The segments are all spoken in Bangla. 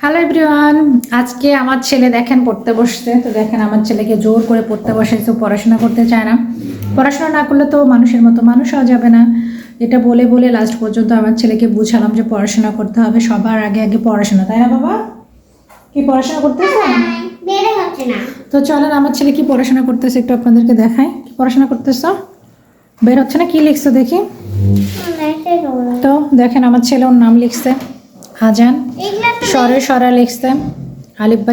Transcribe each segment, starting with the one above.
হ্যালো এভরিওয়ান আজকে আমার ছেলে দেখেন পড়তে বসছে তো দেখেন আমার ছেলেকে জোর করে পড়তে বসে তো পড়াশোনা করতে চায় না। পড়াশোনা না করলে তো মানুষের মতো মানুষ হওয়া যাবে না। এটা বলে বলে লাস্ট পর্যন্ত আমার ছেলেকে বুঝালাম যে পড়াশোনা করতে হবে সবার আগে আগে পড়াশোনা তাই না বাবা? কি পড়াশোনা করতেছে? না। তো চলেন আমার ছেলে কি পড়াশোনা করতেছে একটু আপনাদেরকে দেখাই। কি পড়াশোনা করতেছ? বের হচ্ছে না কি লিখছো দেখি? তো দেখেন আমার ছেলে ওর নাম লিখছে। আজান সরে সরা স্বরে স্বরা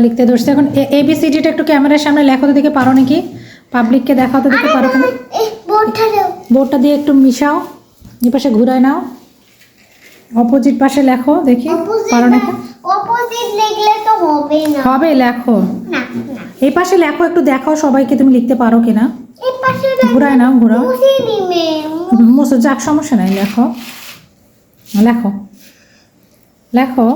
লিখতে ধরছে। এখন এবিসিডিটা একটু ক্যামেরার সামনে লেখো তো দেখে পারো নাকি? পাবলিককে দেখাও তো দেখে পারো কিনা? বোর্ডটা দিয়ে একটু মিশাও। এই পাশে ঘুরায় নাও। অপোজিট পাশে লেখো দেখি পারো নাকি? অপোজিট লিখলে তো হবে না। হবে লেখো। না এই পাশে লেখো একটু দেখাও সবাইকে তুমি লিখতে পারো কিনা। এই পাশে ঘুরায় নাও ঘুরাও। মুসো যাক সমস্যা নাই লেখো। লেখো। লেখো।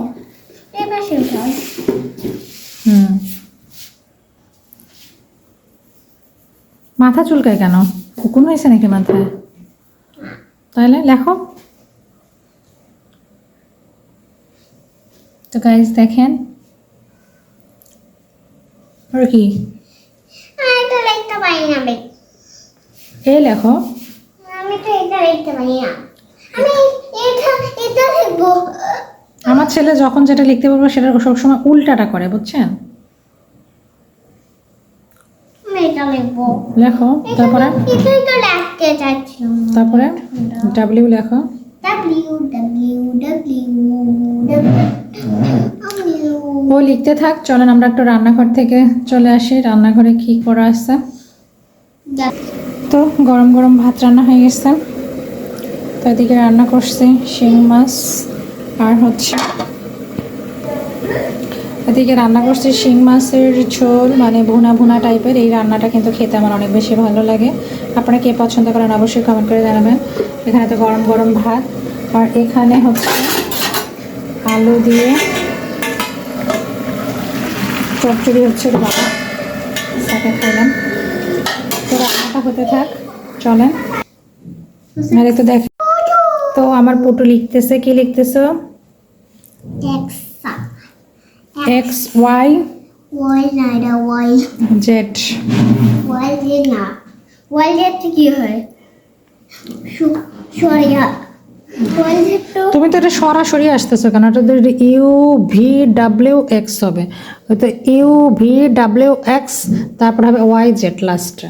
মাথা চুলকায় কেন? উকুন হয়েছে নাকি মাথায়? তাহলে লেখো। তো গাইজ দেখেন। আর কি? এ লেখো। আমি তো এটা লিখতে পারি না। আমি এটা এটা লিখব। আমার ছেলে যখন যেটা লিখতে বলব সেটা সবসময় উল্টাটা করে বুঝছেন? লেখো তারপরে? তো তারপরে? ডাব্লিউ লেখো। ও লিখতে থাক চলেন আমরা একটু রান্নাঘর থেকে চলে আসি রান্নাঘরে কি করা আছে? তো গরম গরম ভাত রান্না হয়ে গেছে। তো এদিকে রান্না করছি শিং মাছ। আর হচ্ছে। এদিকে রান্না করছি শিং মাছের ঝোল মানে ভুনা ভুনা টাইপের এই রান্নাটা কিন্তু খেতে আমার অনেক বেশি ভালো লাগে। আপনারা কে পছন্দ করেন অবশ্যই কমেন্ট করে জানাবেন। এখানে তো গরম গরম ভাত। আর এখানে হচ্ছে আলু দিয়ে চচ্চড়ি হচ্ছে বাবা। খাইলাম। তো রান্নাটা হতে থাক, চলেন। আর একটু দেখ তো আমার পুটু লিখতেছে, কি লিখতেছো. এক্স ওয়াই ওয়াই না এটা ওয়াই জেড ওয়াই দিয়ে না ওয়াই দিয়ে কি হয় সরিয়া ওয়াই তুমি তো এটা সরাসরি আসতেছো কেন? এটা তো ইউ ভি ডাব্লিউ এক্স হবে। তো ইউ ভি ডাব্লিউ এক্স তারপর হবে ওয়াই জেড লাস্টে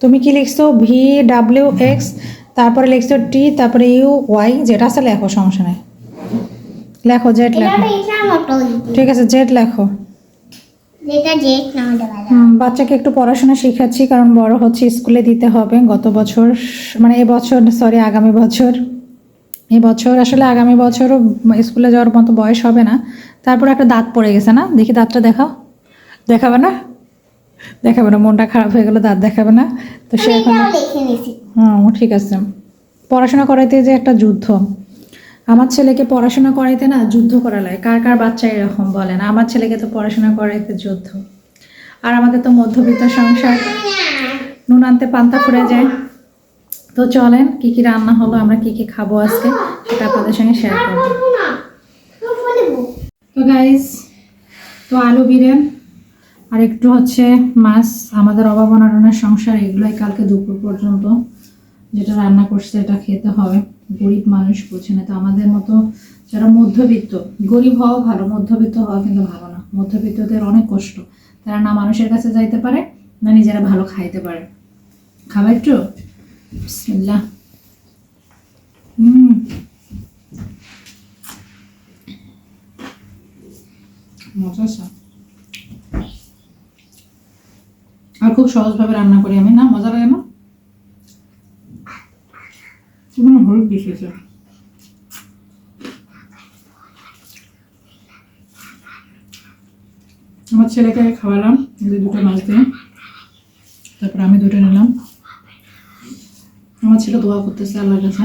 তুমি কি লিখছো? ভি ডাব্লিউ এক্স তারপরে লিখছো টি তারপরে ইউ ওয়াই যেটা আছে লেখো সমস্যা নেই। লেখো জেড লেখো। ঠিক আছে জেড লেখো। বাচ্চাকে একটু পড়াশোনা শেখাচ্ছি কারণ বড় হচ্ছে স্কুলে দিতে হবে গত বছর মানে এবছর সরি আগামী বছর। এই বছর আসলে আগামী বছরও স্কুলে যাওয়ার মতো বয়স হবে না। তারপর একটা দাঁত পড়ে গেছে না? দেখি দাঁতটা দেখাও। দেখাবে না? দেখাবে না মনটা খারাপ হয়ে গেলো দাঁত দেখাবে না। তো সে এখন হুম ঠিক আছে। পড়াশোনা করাইতে যে একটা যুদ্ধ। আমার ছেলেকে পড়াশোনা করাইতে না যুদ্ধ করা লাগে। কার কার বাচ্চা এরকম বলেন? আমার ছেলেকে তো পড়াশোনা করাইতে যুদ্ধ। আর আমাদের তো মধ্যবিত্ত সংসার। নুন আনতে পান্তা ফুরে যায়। তো চলেন, কি কি রান্না হলো, আমরা কি কি খাব আজকে, সেটা আপনাদের সঙ্গে শেয়ার করব। তো গাইস তো আলু বিরেন আর একটু হচ্ছে মাছ। আমাদের অভাব অনাটনের সংসার, এগুলোই কালকে দুপুর পর্যন্ত। যেটা রান্না করছে, এটা খেতে হবে। গরিব মানুষ বুঝছে না, তো আমাদের মতো যারা মধ্যবিত্ত, গরিব হওয়া ভালো, মধ্যবিত্ত হওয়া কিন্তু ভালো না। মধ্যবিত্তদের অনেক কষ্ট। তারা না মানুষের কাছে যাইতে পারে, না নিজেরা ভালো খাইতে পারে। খাবার একটু? বিসমিল্লাহ। হুম। মজা আর খুব সহজভাবে রান্না করি আমি, না? মজা লাগে না? কোনো হলুদ দিয়েছে। আমার ছেলেকে খাওয়ালাম যে দুটো মাছ দিয়ে। তারপর আমি দুটো নিলাম। আমার ছেলে দোয়া করতেছে আল্লাহর কাছে।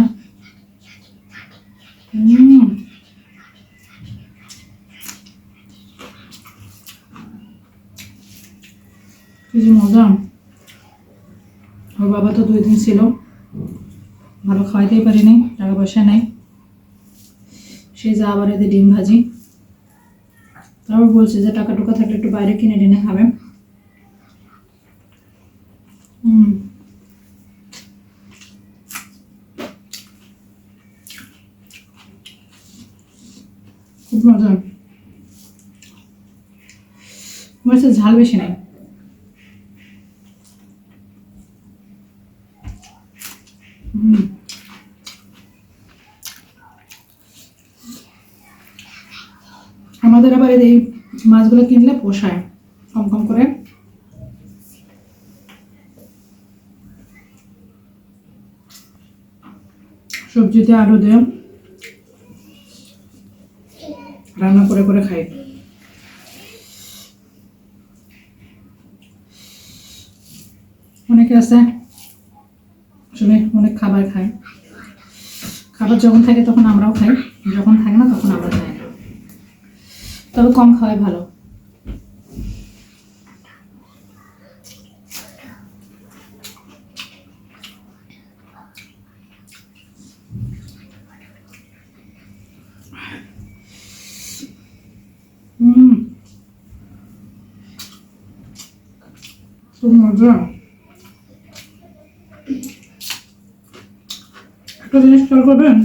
মজা। ওর বাবা তো দুই দিন ছিল। ভালো খাওয়াইতেই পারিনি টাকা পয়সা নেই। সেই যা আবার এদের ডিম ভাজি। তারপর বলছে যে টাকা টুকা থাকলে একটু বাইরে কিনে টেনে খাবে। খুব মরিচের ঝাল বেশি নাই হুম আমাদের আবার এই মাছগুলো কিনলে পোষায়, কম কম করে। সবজিতে আলু দিয়ে রান্না করে করে খাই। অনেকে আছে, আসলে অনেক খাবার খায়। খাবার যখন থাকে তখন আমরাও খাই, যখন থাকে না তখন আমরা খাই। তবে কম খাওয়াই ভালো। হুম। খুব মজা। একটা জিনিস খেয়াল করবেন?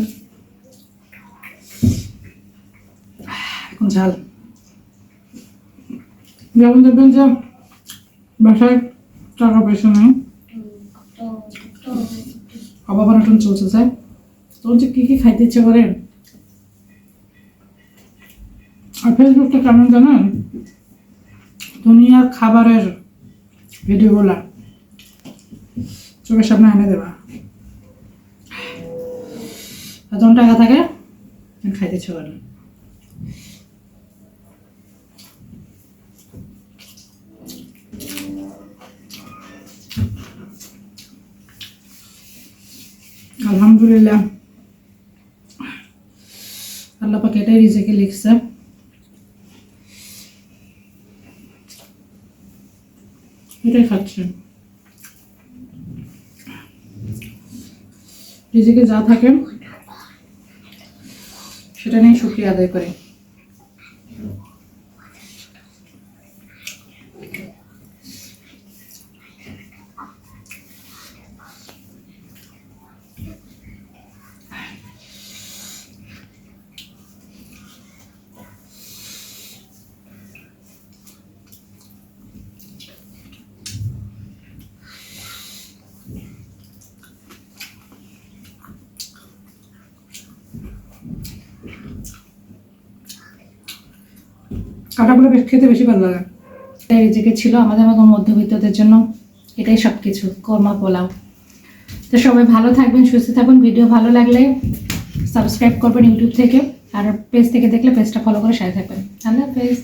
এখন ঝাল। যেমন দেখবেন যে বাসায় টাকা পয়সা নেই। অভাব অনটন চলছে, স্যার। তখন যে কী কী খাইতে ইচ্ছে করে? আর ফেসবুকটা কেমন জানেন? দুনিয়ার খাবারের ভিডিওগুলা চোখের সামনে এনে আর যখন টাকা থাকে, খাইতে ইচ্ছে করে না আলহামদুলিল্লাহ। আল্লাহ পাকে এটাই রিজেকে লিখছে। এটাই খাচ্ছে। রিজেকে যা থাকে, সেটা নিয়ে শুক্রিয়া আদায় করে। কাটাগুলো খেতে বেশি ভালো লাগে। এই রেজিকে ছিল আমাদের মতো মধ্যবিত্তদের জন্য এটাই সব কিছু কর্মা পোলাও। তো সবাই ভালো থাকবেন, সুস্থ থাকবেন ভিডিও ভালো লাগলে সাবস্ক্রাইব করবেন ইউটিউব থেকে, আর পেজ থেকে দেখলে পেজটা ফলো করে সাথে থাকবেন। আল্লাহ হাফেজ।